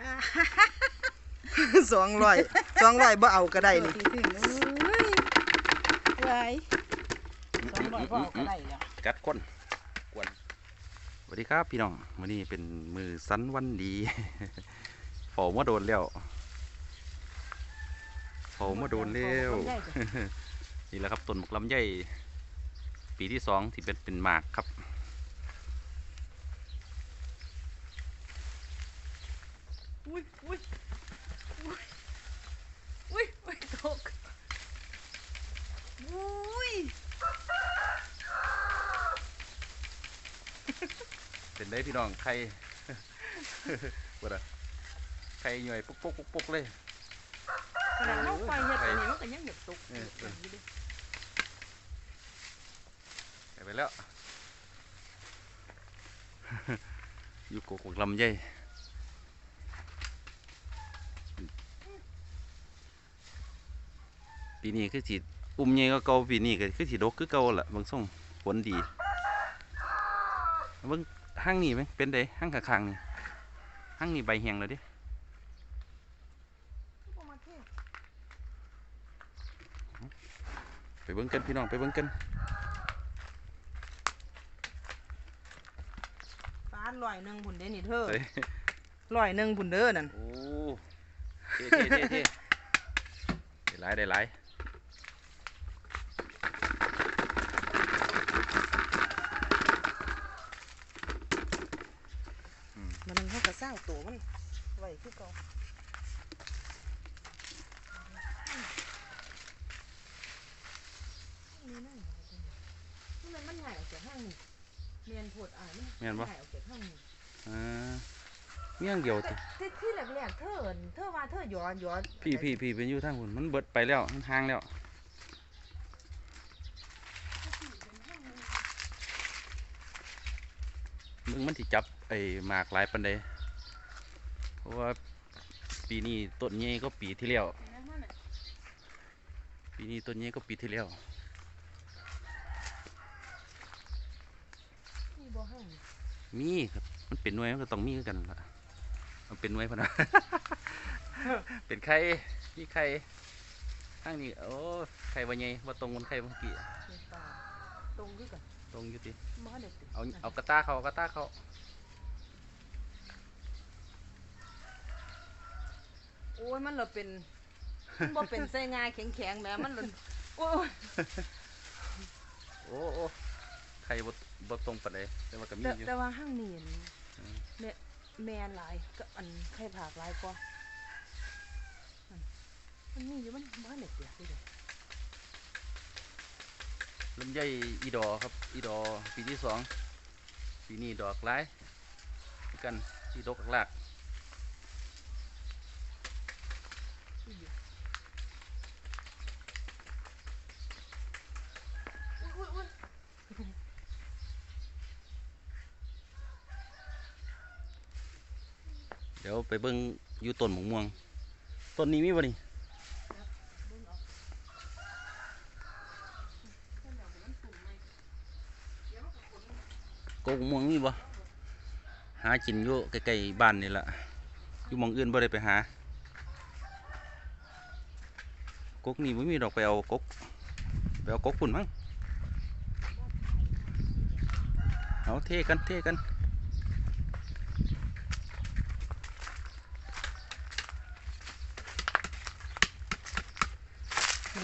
อ่าสองร้อยสองร้อยบ่เอาก็ได้นี่ถึงเอ้ยไว้สองร้อยพ่อก็ได้แล้วกัดคนกวนสวัสดีครับพี่น้องวันนี้เป็นมือสันวันดีเผามาโดนแล้วเผามาโดนแล้วนี่แหละครับต้นหมกลำไยปีที่สองที่เป็นเป็นหมากครับ อุ้ยอุ้ยอุ้ยอุ้ยอุ้ยตกอุ้ย เป็น ได้พี่น้องใครว่าอะใครหน่วยปุ๊กปุ๊กปุ๊กปุ๊กเลยขนาดเราไฟเฮ็ดอันนี้มันก็ยังเดือดตกเออเอออยู่ดิไปไปแล้ว อยู่กกหมกลำไยปีนี้คือสิอุ้มใหญ่ก็เก่าปีนี้ก็คือสิดกคือเก่าล่ะบางส่งผลดีเบิ่ง ห้างนี่ไหมเป็นไดห้างข้างๆนี่ห้างนี่ใบแห้งแล้วเดิบ่มาเทศไปเบิ่งกันพี่น้องไปเบิ่งกันปานร้อยหนึ่งพุ่นเด้นี่เธอเฮ้ยร้อยหนึ่งพุ่นเด้อนั่นโอ้เท่เท่เท่เท่ได้หลายได้หลาย มันนึงเขาก็เศร้า ตัวมันไว้คือเก่านี่นั่นนี่มันมันใหญ่ออกจากห้างนี่เมียนปวดอ่ายมันแม่นบ่ ใหญ่ออกจากห้างนี่อ่าเมี่ยงเดียวติที่ที่แรกๆเธอเอิ้นเธอว่าเธอย้อนย้อนพี่พี่พี่เป็นอยู่ทางหุ่นมันเบิดไปแล้วมันห่างแล้วมึงมันที่จับไอ้หมากหลายปันใดเพ ราะว่าปีนี้ต้นใหญ่ก็ปีที่แล้วปีนี้ต้นใหญ่ก็ปีที่แล้วนี่บ่ห้างนี่มีครับมันเป็นหน่วยมันก็ต้องมีคือกันล่ะมันเป็นหน่วยพะนะเป็นไข่มีไข่ข้างนี้โอ้ไข่บ่ใหญ่บ่ตรงมันไข่เมื่อกี้ในป่าตรงคือกันตรงอยู่ติบ่ได้ติดเอาเอากระตาเขาเอากระตาเขา โอ้ ยมันละเป็นมันบ่เป็นไส้งาแข็งๆแหมมันละโอ้ยโอ้โอ้ไข่บ่บ่ตรงปานใดแต่ว่าก็มีแต่อยู่แต่ว่าห้างนี่เห็นอืมแม่แม่นหลายก็อันไข่ผากหลายกว่านั่นมันมีอยู่มันบ้านเด็กเปียกด้วยเด้อลำไยอีดอครับ อีดอปีที่สองปีนี้ดอกหลายคือกันที่ดอกหลาก ดี๋ยวไปเบิ่งอยู่ต้นหมกม่วง ต้นนี้มีบ่นี่กกหมกม่วงมีบ่หากินอยู่ใกล้ๆบ้านนี่ละอยู่มองอื่นบ่ได้ไปหากกนี่บ่มีดอกไปเอากกไปเอากกพุ่นมั้งเอาเทกันเทกัน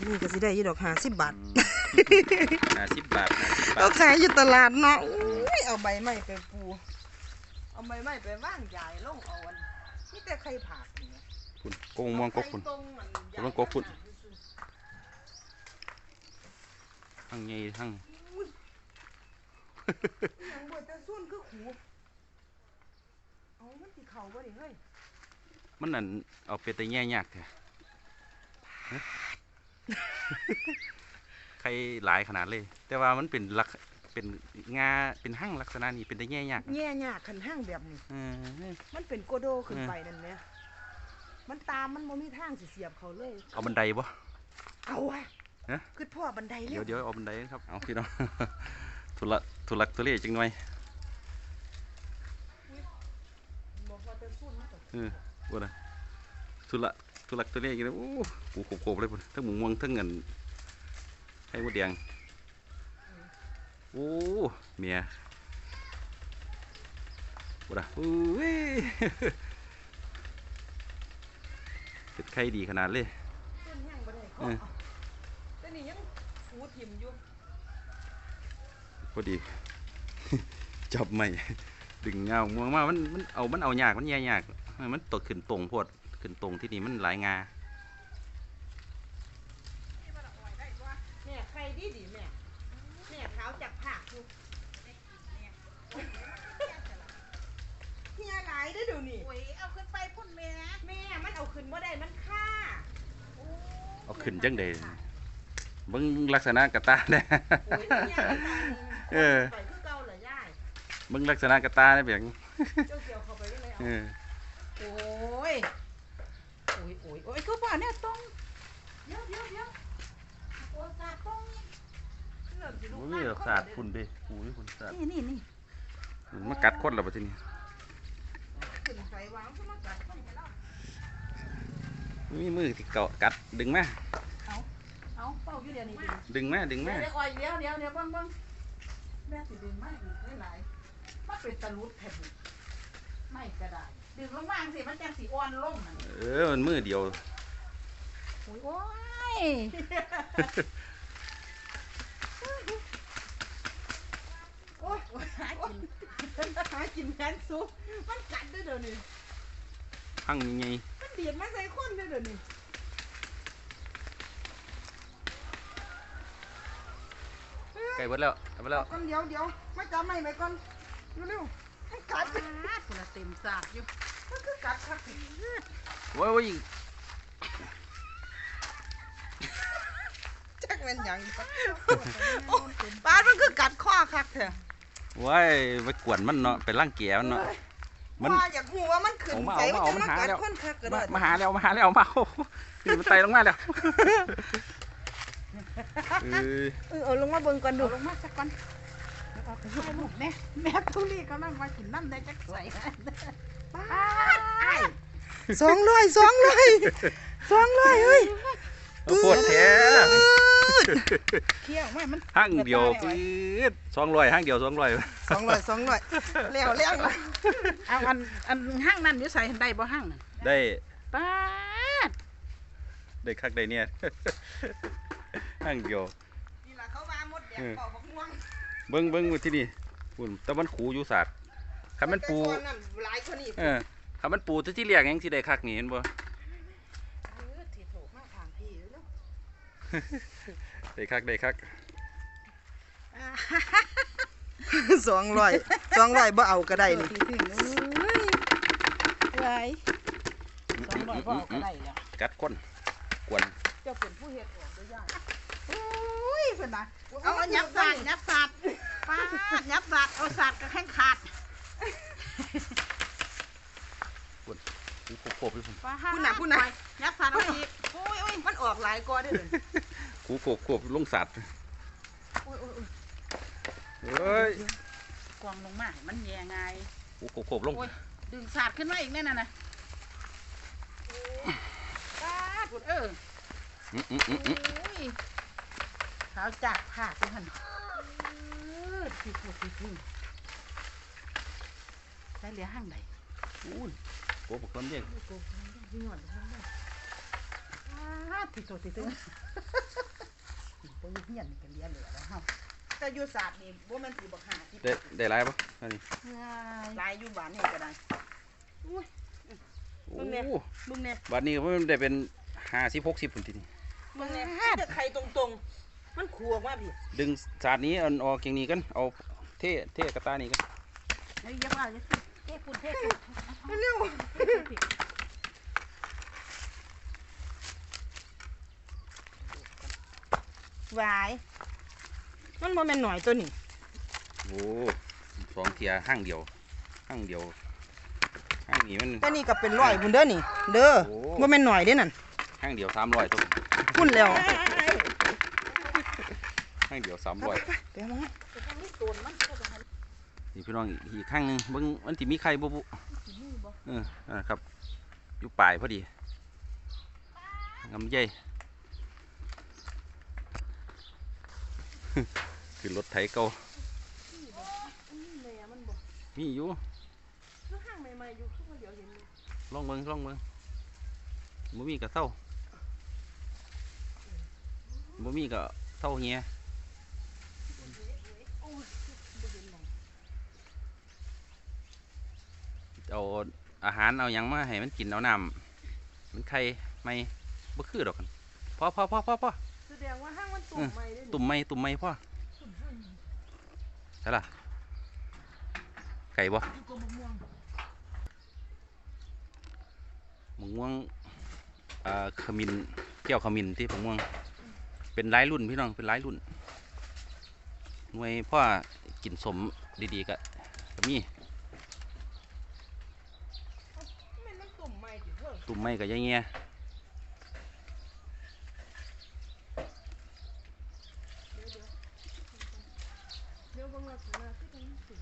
นนี่ก็สิได้อยู่ดอกห้าสิบบาทห้าสิบบาทห้าสิบบาเราทขายอยู่ตลาดเนาะอุ้ยเอาใบไม้ไปปู เอาใบไม้ไปว่างใหญ่ลงเอาอันนี่แต่ไข่ผากนี่นะคุณกงม่วงกกคุณไข่ตรงมันใหญ่กำลังกกคุณทั้งใหญ่ทั้งอุ้ยอิหยังบ่แต่ส่วนคือหูเอามันสิเข้าบ่ดิเฮ้ยมันนั่นเอาไปแต่แง่ยากแท้ฮะ ใครหลายขนาดเลย แต่ว่ามันเป็นลักเป็นงาเป็นหั่งลักษณะนี้เป็นแต่แง่ยากแง่ยากคันห้างแบบนี้ เออมันเป็นโกโดขึ้นไปนั่นแหละมันตามมันบ่มีทางสิเสียบเขาเลย เอาบันไดบ่ เอาวะฮะ คือพ่อบันไดเดี๋ยวเร็เดี๋ยวเอาบันไดครับเอาพี่น้อง ทุลักทุลักทุเลจังหน่อยบ่พอแต่ส่วนมันก็เออว่านะทุลัก ทุลักตัวนี้กินนะโอ้ปูโขบๆเลยพุ่นทั้งหมูม่วงทั้งเงินไข่มดแดงโอ้เมียว่านะอุ้ยเห็ดไข่ดีขนาดเลยต้นแห้งบ่ได้เอก็อแต่นี่ยังฟูถิ่มอยู่พอดี จับไม่ดึงเงาม่วงมามันมันเอามันเอายากมันแย่ยากมันตกขึ้นตรงโพด ขึ้นตรงที่นี่มันหลายงาแม่ใครดีดีแม่แม่ขาวจากผักอยู่เฮียหลายได้อเดูนี่โอ้ยเอาขึ้นไปพุ่นแม่แม่มันเอาขึ้นบ่ได้มันค่าเอาขึ้นจังใดเบิ่งลักษณะกระตาเนี่ยโอ้ยเฮียมันตายเออไปคือเก่าเหรอย่ายเบิ่งลักษณะกระตาเนี่ยเบียงเจ้าเกี่ยวเข้าไปยังไงเอเอาอโอ้ยโอ้ยโอ้ยโอ้ยคือบ่ เนี่ยต้องเดี๋ยวเดี๋ยวเดี๋ยวโอ้ตาต้องเริ่มสิลุกโอ้มายสาดคุณเด้ปูนี่คุณสาดนี่นี่นี่มันมากัดคนแล้วบัดทีนี้ขึ้นไฟวางขึ้นมากัดคนไปแล้วมีมือที่เกาะกัดดึงมาเอาเป้าอยู่เดี๋ยวนี้ดิดึงมาดึงเดี๋มายวเดี๋ยวอ่อยเดี๋ยวเดี๋ยวเดี๋ยวเบิ่งเบิ่งแม่สิดึงไม้อีกหลายๆมันเป็นตะลุดแผ่นไม่ก็ได้ดึงลงมาจังสิมันจังสิอ่อนลงนั่นเออมันมือเดียวโอ้ยโอ้ยโอ้ยโอ้ยหากินหากินแทนซุปมันกัดได้อเดี๋ยวนี้หั่งไงมันดีดมาใส่คนได้อเดี๋ยวนี้ไก่เบิดแล้วเอาไปแล้ว ก่อนเดี๋ยวเดี๋ยวมาจับไม้ไปก่อนเร็วๆให้กัดปาดพุ่นละเต็มสากอยู่มันคือกัดคักโอ้ยโอ้ย จักแม่นหยังโอ้ปาดมันคือกัดข้อคักแท้ว้ายไปกวนมันเนาะไปล่างแกมันเนาะมันว่าอยากหูว่ามันขึ้นเอามาใส่เอามันมาจะมากัดเอามาหาแล้ว คนคักก็มาได้มาหาแล้วมาหาแล้วมาโอ้โหนี่มันไตลงมาแล้วเออเออเอาลงมาเบิ่งก่อนดู เอาลงมาสักก่อนแล้วเอาไปให้ลูกแม่แม่ทุลีกำลังมากินน้ำได้จักใส่ปาดไอ้ายสองร้อยสองร้อยสองร้อยเฮ้ย เอาปวดแท้เคี้ยวมามันห้างเดียวปื๊ดสองร้อยห้างเดียวสองร้อยสองร้อยสองร้อยแล้วแล้วนะเอาอันอันห้างนั่นอยู่ใส่ได้บ่ห้างน่ะได้ปาดได้คักได้เนี่ยห้างเดียวนี่ล่ะเขาว่ามดแดงเป่าบักม่วงเบิ้งเบิ้งที่นี่ปุ่นแต่มันขูอยู่ศาสตร์คันมันปูแต่ก่อนนั่นหลายคนนี่เออคันมันปูที่ที่เรียกยังสิได้คักนี่เห็นบ่ เออที่โถมาทางพี่เนาะ ได้คักได้คักอ่าสองร้อยสองร้อยบ่เอาก็ได้นี่ที่ถึงเอ้ยไว้สองร้อยบ่เอาก็ได้แล้วกัดคนกวนเจ้าเป็นผู้เฮ็ดออกด้วยยากโอ้ยเพิ่นน่ะเอาเอาเอาเอายัยับบสั่สานดยับสาดปาดยับสาดเอาสาดกับแข้งขาดปูโคบๆอยู่พุ่นปาดพูดน่ะพูดน่ะยับสาดเอาอีกโอ้ยโอ้ยมันออกหลายกว่าเด้อเลยปูโคบๆลงศาสตร์โอ้ยโอ้ยโอ้ยเอ้ยกวางลงมาให้มันแย่ไงายปูโคบๆลงโอ้ยดึงสาดขึ้นมาอีกแน่น่ะนะปาดพุ่นเอออืมอืมอืมอืมโอ้ยขาวจากผ้าตัวหันเออที่พูดที่พูดได้เหลือห้างใดอุ้ยโอ้บอกคนเรียกอ่า ที่โตที่ตึงตัวเหี้ยนนี่ก็เหลือเหลือแล้วเฮาแต่อยู่ศาสตร์นี่บ่แม่นสิบ่หาที่ได้ได้หลายปะอันนี้หลายอยู่บ้านนี่ก็ได้ โอ้มึงเนี่ยมึงเนี่ยบัดนี้ก็มันได้เป็นห้าสิบหกสิบพุ่นทีนี้มึงเนี่ยแต่ไข่ตรงๆ มันขัวออกมาพี่ดึงศาสตร์นี้เอาออกอย่างนี้กันเอาเท่เท่กระตานี่กันเฮ้ยอยังว่าเลยเทปุ่นเทปุ่นเร็ว วาย มันบ่แม่นหน่อยตัวนี้โอ้สองเทียห้างเดียวห้างเดียวห้างนี้มันแต่นี่ก็เป็นร้อยพุ่นเด้อนี่ เด้อโอ้ บ่แม่นหน่อยเด้นั่นห้างเดียวสามร้อยตัวพุ่นแล้วห้างเดียวสามร้อยไปเอามานี่พี่น้องอีกอีกข้างหนึงเบิ่งมันสิมีไข่บ่บุเอออ่าครับอยู่ปลายพอดีงำใหญ่ คือรถไถเก่านี่บ่อันนี้แม่มันบ่มีอยู่คือห้างใหม่ๆอยู่คือว่าเดี๋ยวเห็นอยู่ลองเบิ่งลองเบิ่งบ่มีก็เศร้าบ่มีก็เศร้าเฮียโอ้ยบ่เห็นหยังเอาอาหารเอาหยังมาให้มันกินเอาน้ำมันไข่ไม่บ่คือดอกกันพอพอพอพอพอแส ดงว่าห้างมันตุ่มใหม่เด้อนี่ตุ่มไม่ตุ่มไม่พ่อใช่ล่ะไก่บ่อยู่กับมะม่วงมะม่วงอ่าขมิ้นแก้วขมิ้นที่มะม่วง เป็นหลายรุ่นพี่น้องเป็นหลายรุ่นหน่วยพ่อกินสมดีๆก็ก็มีแม่นมันตุ่มใหม่ติเพิ่งตุ่มไม่ก็อยังเงี้ย เดี๋ยวเบิ่งลักษณะคือจังตุ่ม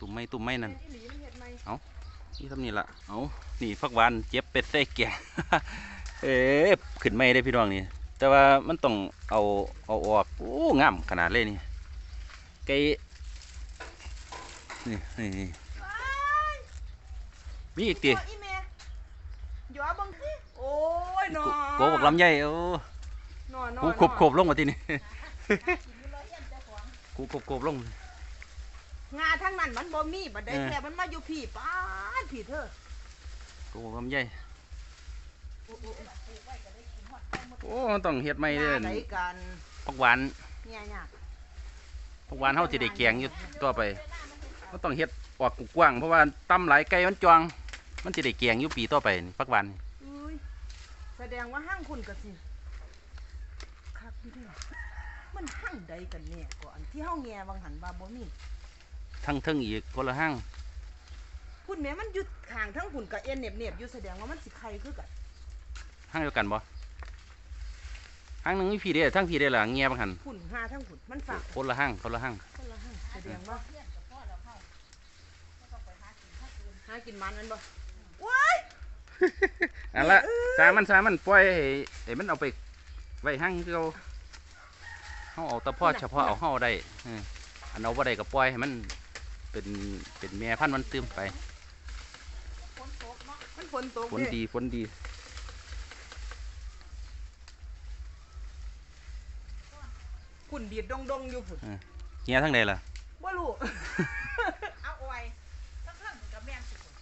ตุ่มไม่ตุ่มไม่นั่น แม่นอีหลีมันเฮ็ดใหม่ นี่ ทำนี่ละเอานี่พักหวานเจ็บเป็ดใส่แกงเอ๊ะขึ้นไม่ได้พี่น้องนี่ แต่ว่ามันต้องเอาเอาออกโอ้งามขนาดเลยนี่ไก่นี่นี่นี่มีอีกตีโอ้อีแม่เดี๋ยวเบิ่งสิโอ้ยหนอโกบอกลำไยโอ้หนอหนอกูขบขบลงมาที่นี่กูขบขบลง งาทั้งนั้นมันบ่มีบัดได้เออแค่มันมาอยู่พี่ป้าดพี่เธอกูบอกลำไยโอ้โอ้โอ้โอ้ต้องเฮ็ดไม่เด้งาอไหนกันพักหวานเนี่ยยากพักหวานเฮาสิได้แกงอยู่ต่อไปก็ต้องเฮ็ดออกกว้างๆเพราะว่าตำหลายไก่มันจวง มันสิได้แกงอยู่ปีต่อไปนี่พักหวานอุ้ยแสดงว่าห้างคุณก็สิคักอยู่เดิมันห้างใดกันแน่ก่อนที่เฮาแงวังหันว่าบ่มี ทั้งเทึงอีกคนละห้างพุ่นแม่มันอยู่ข้างทั้งหุ่นกับเอ็นเน็บเน็บๆอยู่แสดงว่ามันสิไข่คือกันห้างเดียวกันบ่ห้างหนึงมีผีได้ทั้งผีได้ล่ะเงียบหันหุ่นหาทั้งหุ่นมันฝากคนละห้างคนละห้างคนละห้างแสดงว่าหากินมันนั่นบ่ว้ายอันละสามันสามันปล่อยให้ให้มันเอาไปไว้ห้างคือเอาเฮาเอาแต่พ่อเฉพาะเอาเฮาได้เอออันเอาบ่ได้ก็ปล่อยให้มัน เป็นเป็นแม่พันธุ์มันตื้มไปมันฝนตกฝนเด้ดีฝนดีหุ่นดีดดงดงๆอยู่พุ่นเงียทั้งใดล่ะบ่รู้เอาอวยทั้งเรื่องกับแม่งสิคน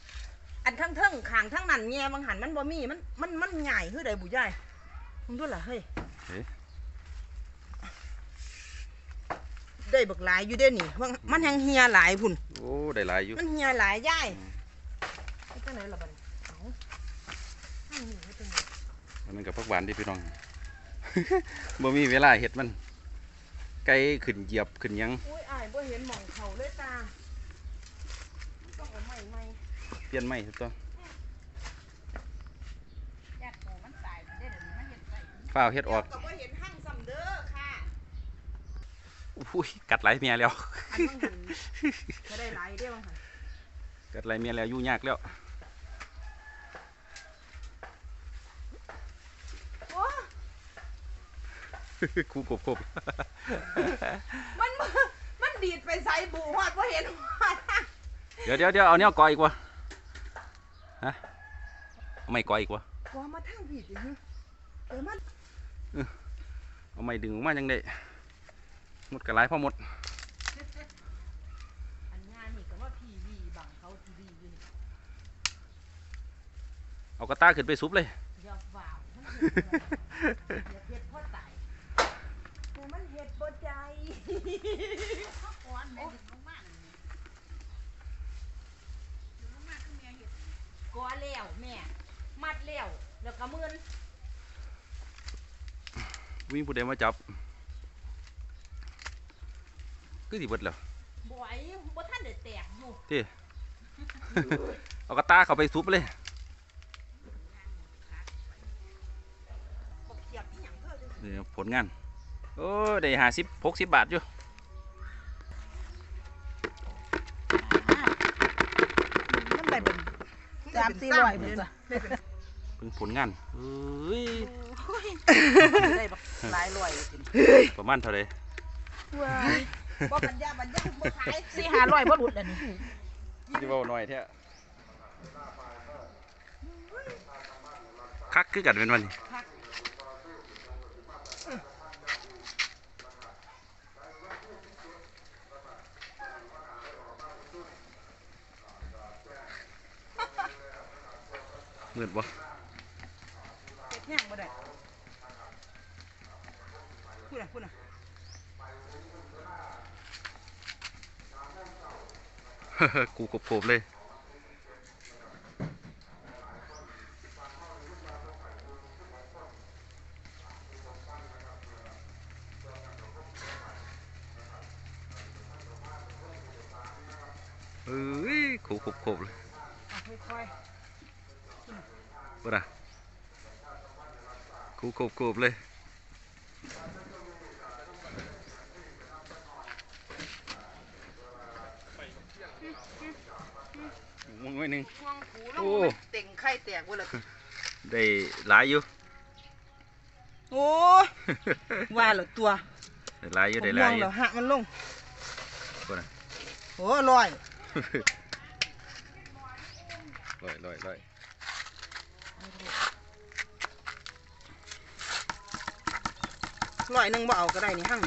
อันทั้งเทิงขางทั้งนั้นแง่บางหันมันบ่มีมันมันมันใหญ่คือใดบุยายมึงดูล่ะเฮ้ย เอ๊ะ ได้บักหลายอยู่เด้นี่ว่ามันแหงเฮียหลายพุ่น โอ้ได้หลายอยู่ มันเฮียหลายยายไอ้จังไหนล่ะบัดนี้เอ้าห้างนี่เฮ็ดจังไดอันนั้นกับพักหวานที่พี่น้อง บ่มีเวลาเฮ็ดมัน ไก่ขึ้นเหยียบขึ้นหยัง อุ้ยอายบ่เห็นหม่องเขาเลยตาต้องเอาไม้ไม้เปลี่ยนไม่ตัวญาติโตมันตายมันได้เดี๋ยวนี้มาเห็นไปฝ้าวเฮ็ดออก ก็บ่เห็นห้างซ้ำเด้อค่ะ อุ้ยกัดไหลายเมียแล้วอันบางหันก็ได้หลายเด้บางหันกัดไหลายเมียแล้วอยู่ยากแล้วโอ้ครูกบกบมันบ่มันดีดไปใส่บุฮอดบ่เห็นฮอดเดี๋ยวเดี๋ยวเดี๋ยวเอาเนี้ยกออีกวะฮะเอาไม่กออีกวะว่ามาทางผิดอีกฮึเออมันเอาไม่ดึงออกมาจังได้ หมดกระไรพ่อหมดอันงานนี่ก็ว่าทีวีบังเขาทีวีอยู่นี่เอากระตาขึ้นไปซุปเลย อย่าฝ่าวมันเฮ็ดบ่ได้อย่าเฮ็ดพ่อตายแต่มันเฮ็ดบ่ใจข้าวก้อนแม่ดึงลงมานี่ดึงลงมาคือแม่เห็ดก่อแล้วแม่ มัดแล้วแล้วก็มือน วิ่งผู้ใดมาจับ คือสิเบิดแล้วบ่อยบ่ทันได้แตกอยู่ที่ เอากระตาเข้าไปซุปเลยบ่เขียบอีหยังเด้อจังนี่ผลงาน โอ้ได้ห้าสิบหกสิบบาทอยู่มันได้เป็นสามสี่ร้อยพุ่นจ้ะเพิ่งผลงานเอ้ยได้บักหลายร้อยจริงประมาณเท่าไรว้าย บ่ปัญญาปัญญาบ่ขายสี่ห้าร้อยบ่หลุดอันนี้จะเบาหน่อยแท้คักคือกันเป็นวันนี้มืดบ่ เฮ็ดแห้งบ่ได้พูดน่ะพูดน่ะ กูกบๆเลย เอ้ยกูกบๆเลยเอาค่อยบ่นะกูกบๆเลย มึงไว้หนึ่งห่วงหูลโอ้ มันเต็งไข่แตกบ่ล่ะได้หลายอยู่ โอ้ว่าแล้วตัวได้หลายอยู่ได้หห่วลายงอยู่แล้วหักมันลงบ่นะโอ้ร้อยลอยลอยลอยร้อยหนึงบ่เอาก็ได้นี่หั่ง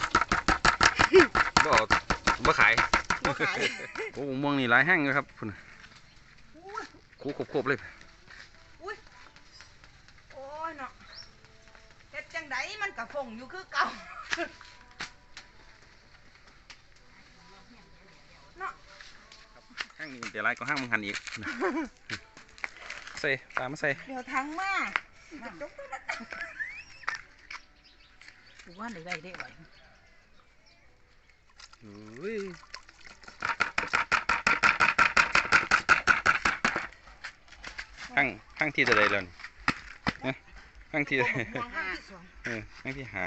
บ่เอาบ่ขายบ่ขาย โอ้ม่วงนี่หลายแห้งเลยครับพุ่นน่ะ กูกบๆเลยอุ้ยโอ้ยเนาะเฮ็ดจังไดมันกะฟงอยู่คือเก่าเนาะห้างนี้เดี๋ยวไรก็ห้างมึงหันอีกใส่ตามมาใส่เดี๋ยวทางมาจะจกตัวนั้นกูว่าได้ได้ได้ไว้อุ้ย ห้างห้างที่จะได้แล้วนี่ฮะห้างที่มองห้างที่สองเออห้างที่หา